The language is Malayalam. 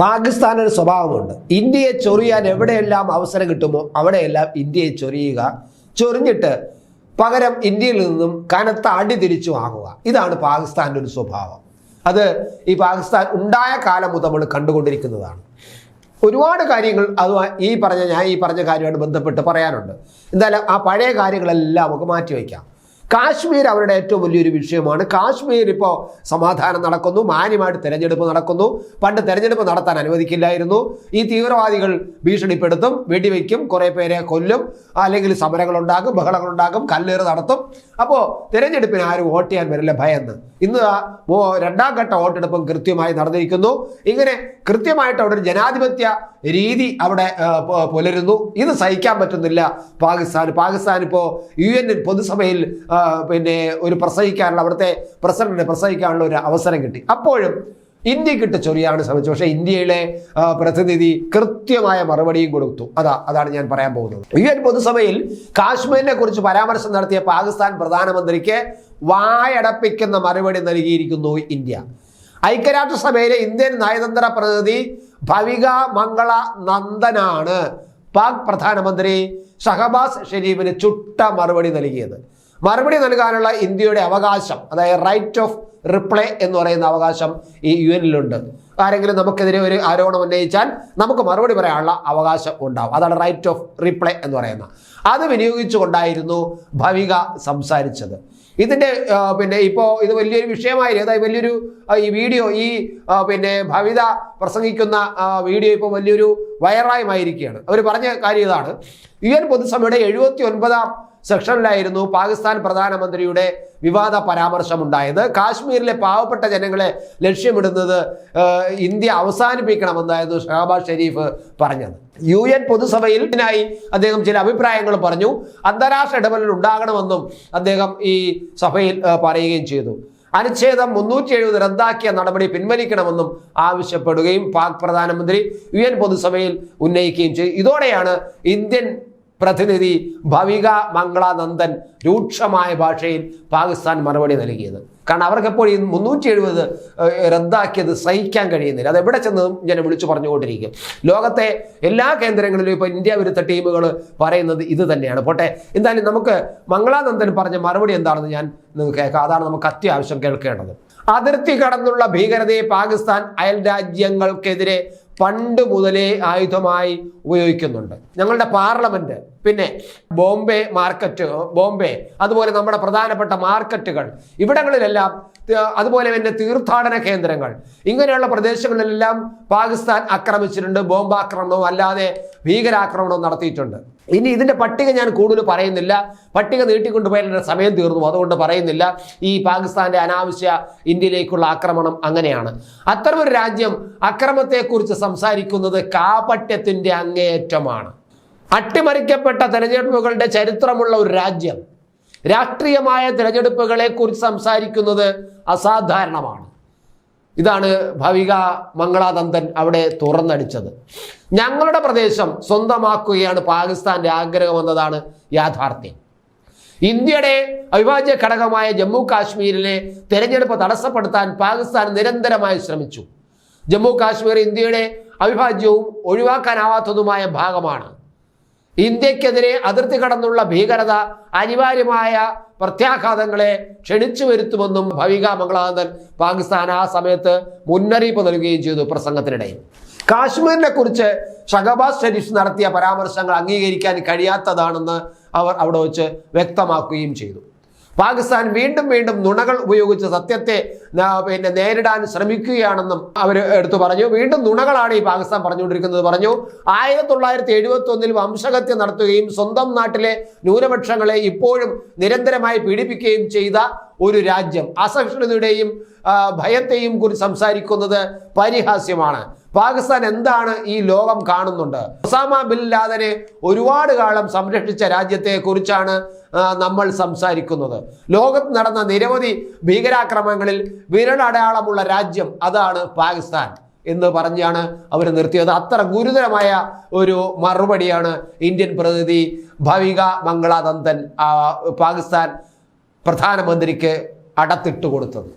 പാകിസ്ഥാൻ ഒരു സ്വഭാവമുണ്ട്. ഇന്ത്യയെ ചൊറിയാൻ എവിടെയെല്ലാം അവസരം കിട്ടുമോ അവിടെയെല്ലാം ഇന്ത്യയെ ചൊറിയുക ചൊറിഞ്ഞിട്ട് പകരം ഇന്ത്യയിൽ നിന്നും കനത്ത അടി തിരിച്ചു വാങ്ങുക. ഇതാണ് പാകിസ്ഥാന്റെ ഒരു സ്വഭാവം. അത് ഈ പാകിസ്ഥാൻ ഉണ്ടായ കാലം മുതൽ നമ്മൾ കണ്ടുകൊണ്ടിരിക്കുന്നതാണ്. ഒരുപാട് കാര്യങ്ങൾ അത് ഈ പറഞ്ഞ ഞാൻ ഈ പറഞ്ഞ കാര്യമായിട്ട് ബന്ധപ്പെട്ട് പറയാനുണ്ട്. എന്തായാലും ആ പഴയ കാര്യങ്ങളെല്ലാം നമുക്ക് മാറ്റിവെക്കാം. കാശ്മീർ അവരുടെ ഏറ്റവും വലിയൊരു വിഷയമാണ്. കാശ്മീർ ഇപ്പോൾ സമാധാനം നടക്കുന്നു മാന്യമായിട്ട് തെരഞ്ഞെടുപ്പ് നടക്കുന്നു. പണ്ട് തെരഞ്ഞെടുപ്പ് നടത്താൻ അനുവദിക്കില്ലായിരുന്നു. ഈ തീവ്രവാദികൾ ഭീഷണിപ്പെടുത്തും വെടിവെക്കും കുറേ പേരെ കൊല്ലും അല്ലെങ്കിൽ സമരങ്ങളുണ്ടാകും ബഹളങ്ങളുണ്ടാകും കല്ലേറ് നടത്തും. അപ്പോൾ തിരഞ്ഞെടുപ്പിന് ആരും വോട്ട് ചെയ്യാൻ വരില്ല ഭയന്ന്. ഇന്ന് രണ്ടാം ഘട്ട വോട്ടെടുപ്പും കൃത്യമായി നടന്നിരിക്കുന്നു. ഇങ്ങനെ കൃത്യമായിട്ട് അവിടെ ഒരു ജനാധിപത്യ രീതി അവിടെ പുലരുന്നു. ഇത് സഹിക്കാൻ പറ്റുന്നില്ല പാകിസ്ഥാൻ പാകിസ്ഥാൻ ഇപ്പോൾ യു എൻ പൊതുസഭയിൽ പിന്നെ ഒരു പ്രസംഗിക്കാനുള്ള അവിടുത്തെ പ്രസിഡന്റിനെ പ്രസംഗിക്കാനുള്ള ഒരു അവസരം കിട്ടി. അപ്പോഴും ഇന്ത്യക്കിട്ട് ചൊറിയാണ് ശ്രമിച്ചു. പക്ഷേ ഇന്ത്യയിലെ പ്രതിനിധി കൃത്യമായ മറുപടിയും കൊടുത്തു. അതാ അതാണ് ഞാൻ പറയാൻ പോകുന്നത്. യു എൻ പൊതുസഭയിൽ കാശ്മീരിനെ കുറിച്ച് പരാമർശം നടത്തിയ പാകിസ്ഥാൻ പ്രധാനമന്ത്രിക്ക് വായടപ്പിക്കുന്ന മറുപടി നൽകിയിരിക്കുന്നു ഇന്ത്യ. ഐക്യരാഷ്ട്രസഭയിലെ ഇന്ത്യൻ നയതന്ത്ര പ്രതിനിധി ഭവിക മംഗള നന്ദനാണ് പാക് പ്രധാനമന്ത്രി ഷഹബാസ് ഷെരീഫിന് ചുട്ട മറുപടി നൽകിയത്. മറുപടി നൽകാനുള്ള ഇന്ത്യയുടെ അവകാശം അതായത് റൈറ്റ് ഓഫ് റിപ്ലൈ എന്ന് പറയുന്ന അവകാശം ഈ യു എനിലുണ്ട് ആരെങ്കിലും നമുക്കെതിരെ ഒരു ആരോപണം ഉന്നയിച്ചാൽ നമുക്ക് മറുപടി പറയാനുള്ള അവകാശം ഉണ്ടാവും. അതാണ് റൈറ്റ് ഓഫ് റിപ്ലൈ എന്ന് പറയുന്നത്. അത് വിനിയോഗിച്ചുകൊണ്ടായിരുന്നു ഭവിക സംസാരിച്ചത്. ഇതിന്റെ പിന്നെ ഇപ്പോൾ ഇത് വലിയൊരു വിഷയമായിരുന്നു അതായത് വലിയൊരു ഈ വീഡിയോ ഈ പിന്നെ ഭവിത പ്രസംഗിക്കുന്ന വീഡിയോ ഇപ്പോൾ വലിയൊരു വൈറലായുമായിരിക്കുകയാണ് അവർ പറഞ്ഞ കാര്യം ഇതാണ്. യു എൻ പൊതുസഭയുടെ എഴുപത്തി ഒൻപതാം സെക്ഷനിലായിരുന്നു പാകിസ്ഥാൻ പ്രധാനമന്ത്രിയുടെ വിവാദ പരാമർശം ഉണ്ടായത് കാശ്മീരിലെ പാവപ്പെട്ട ജനങ്ങളെ ലക്ഷ്യമിടുന്നത് ഇന്ത്യ അവസാനിപ്പിക്കണമെന്നായിരുന്നു ഷഹബാസ് ഷെരീഫ് പറഞ്ഞത്. യു എൻ പൊതുസഭയിൽ ഇതിനായി അദ്ദേഹം ചില അഭിപ്രായങ്ങൾ പറഞ്ഞു. അന്താരാഷ്ട്ര ഇടപെടൽ ഉണ്ടാകണമെന്നും അദ്ദേഹം ഈ സഭയിൽ പറയുകയും ചെയ്തു. അനുച്ഛേദം മുന്നൂറ്റി എഴുപത് റദ്ദാക്കിയ നടപടി പിൻവലിക്കണമെന്നും ആവശ്യപ്പെടുകയും പാക് പ്രധാനമന്ത്രി യു എൻ പൊതുസഭയിൽ ഉന്നയിക്കുകയും ചെയ്തു. ഇതോടെയാണ് ഇന്ത്യൻ പ്രതിനിധി ഭവിക മംഗളാനന്ദൻ രൂക്ഷമായ ഭാഷയിൽ പാകിസ്ഥാൻ മറുപടി നൽകിയത്. കാരണം അവർക്ക് ഈ മുന്നൂറ്റി എഴുപത് റദ്ദാക്കിയത് സഹിക്കാൻ കഴിയുന്നില്ല. അത് എവിടെ ചെന്നതും ഞാൻ വിളിച്ചു പറഞ്ഞുകൊണ്ടിരിക്കും. ലോകത്തെ എല്ലാ കേന്ദ്രങ്ങളിലും ഇപ്പോൾ ഇന്ത്യ വിരുദ്ധ ടീമുകൾ പറയുന്നത് ഇത് തന്നെയാണ്. പോട്ടെ എന്തായാലും നമുക്ക് മംഗളാനന്ദൻ പറഞ്ഞ മറുപടി എന്താണെന്ന് ഞാൻ നിങ്ങൾക്ക് കേൾക്കാം. അതാണ് നമുക്ക് അത്യാവശ്യം കേൾക്കേണ്ടത്. അതിർത്തി കടന്നുള്ള ഭീകരതയെ പാകിസ്ഥാൻ അയൽ രാജ്യങ്ങൾക്കെതിരെ പണ്ട് മുതലേ ആയുധമായി ഉപയോഗിക്കുന്നുണ്ട്. ഞങ്ങളുടെ പാർലമെന്റ് പിന്നെ ബോംബെ മാർക്കറ്റ് ബോംബെ അതുപോലെ നമ്മുടെ പ്രധാനപ്പെട്ട മാർക്കറ്റുകൾ ഇവിടങ്ങളിലെല്ലാം അതുപോലെ തന്നെ തീർത്ഥാടന കേന്ദ്രങ്ങൾ. ഇങ്ങനെയുള്ള പ്രദേശങ്ങളിലെല്ലാം പാകിസ്ഥാൻ ആക്രമിച്ചിട്ടുണ്ട് ബോംബാക്രമണവും അല്ലാതെ ഭീകരാക്രമണവും നടത്തിയിട്ടുണ്ട്. ഇനി ഇതിന്റെ പട്ടിക ഞാൻ കൂടുതൽ പറയുന്നില്ല. പട്ടിക നീട്ടിക്കൊണ്ടുപോയാൽ എന്റെ സമയം തീർന്നു. അതുകൊണ്ട് പറയുന്നില്ല. ഈ പാകിസ്ഥാന്റെ അനാവശ്യ ഇന്ത്യയിലേക്കുള്ള ആക്രമണം അങ്ങനെയാണ്. അത്തരമൊരു രാജ്യം അക്രമത്തെക്കുറിച്ച് സംസാരിക്കുന്നത് കാപട്യത്തിന്റെ അങ്ങേയറ്റമാണ്. അട്ടിമറിക്കപ്പെട്ട തെരഞ്ഞെടുപ്പുകളുടെ ചരിത്രമുള്ള ഒരു രാജ്യം. രാഷ്ട്രീയമായ തിരഞ്ഞെടുപ്പുകളെ കുറിച്ച് സംസാരിക്കുന്നത് അസാധാരണമാണ്. ഇതാണ് ഭവിക മംഗളാനന്ദൻ അവിടെ തുറന്നടിച്ചത്. ഞങ്ങളുടെ പ്രദേശം സ്വന്തമാക്കുകയാണ് പാകിസ്ഥാന്റെ ആഗ്രഹമെന്നതാണ് യാഥാർത്ഥ്യം. ഇന്ത്യയുടെ അവിഭാജ്യ ഘടകമായ ജമ്മു കാശ്മീരിലെ തെരഞ്ഞെടുപ്പ് തടസ്സപ്പെടുത്താൻ പാകിസ്ഥാൻ നിരന്തരമായി ശ്രമിച്ചു. ജമ്മു കാശ്മീർ ഇന്ത്യയുടെ അവിഭാജ്യവും ഒഴിവാക്കാനാവാത്തതുമായ ഭാഗമാണ്. ഇന്ത്യക്കെതിരെ അതിർത്തി കടന്നുള്ള ഭീകരത അനിവാര്യമായ പ്രത്യാഘാതങ്ങളെ ക്ഷണിച്ചു വരുത്തുമെന്നും ഭവിക മംഗളാനന്ദൻ പാകിസ്ഥാൻ ആ സമയത്ത് മുന്നറിയിപ്പ് നൽകുകയും ചെയ്തു പ്രസംഗത്തിനിടയിൽ. കാശ്മീരിനെ കുറിച്ച് ഷഹബാസ് ഷെരീഫ് നടത്തിയ പരാമർശങ്ങൾ അംഗീകരിക്കാൻ കഴിയാത്തതാണെന്ന് അവർ അവിടെ വെച്ച് വ്യക്തമാക്കുകയും ചെയ്തു. പാകിസ്ഥാൻ വീണ്ടും വീണ്ടും നുണകൾ ഉപയോഗിച്ച് സത്യത്തെ പിന്നെ നേരിടാൻ ശ്രമിക്കുകയാണെന്നും അവർ എടുത്തു പറഞ്ഞു. വീണ്ടും നുണകളാണ് ഈ പാകിസ്ഥാൻ പറഞ്ഞുകൊണ്ടിരിക്കുന്നത്. പറഞ്ഞു ആയിരത്തി തൊള്ളായിരത്തി എഴുപത്തി ഒന്നിൽ വംശഹത്യ നടത്തുകയും സ്വന്തം നാട്ടിലെ ന്യൂനപക്ഷങ്ങളെ ഇപ്പോഴും നിരന്തരമായി പീഡിപ്പിക്കുകയും ചെയ്ത ഒരു രാജ്യം. അസഹിഷ്ണുതയുടെയും ഭയത്തെയും കുറിച്ച് സംസാരിക്കുന്നത് പരിഹാസ്യമാണ്. പാകിസ്ഥാൻ എന്താണ് ഈ ലോകം കാണുന്നുണ്ട്? ഒസാമ ബിൻ ലാദനെ ഒരുപാട് കാലം സംരക്ഷിച്ച രാജ്യത്തെ കുറിച്ചാണ് നമ്മൾ സംസാരിക്കുന്നത്. ലോകത്ത് നടന്ന നിരവധി ഭീകരാക്രമങ്ങളിൽ വിരലടയാളമുള്ള രാജ്യം അതാണ് പാകിസ്ഥാൻ എന്ന് പറഞ്ഞാണ് അവർ നിർത്തിയത്. അത്ര ഗുരുതരമായ ഒരു മറുപടിയാണ് ഇന്ത്യൻ പ്രതിനിധി ഭവിക മംഗളാനന്ദൻ പാകിസ്ഥാൻ പ്രധാനമന്ത്രിക്ക് അടത്തിട്ട് കൊടുത്തത്.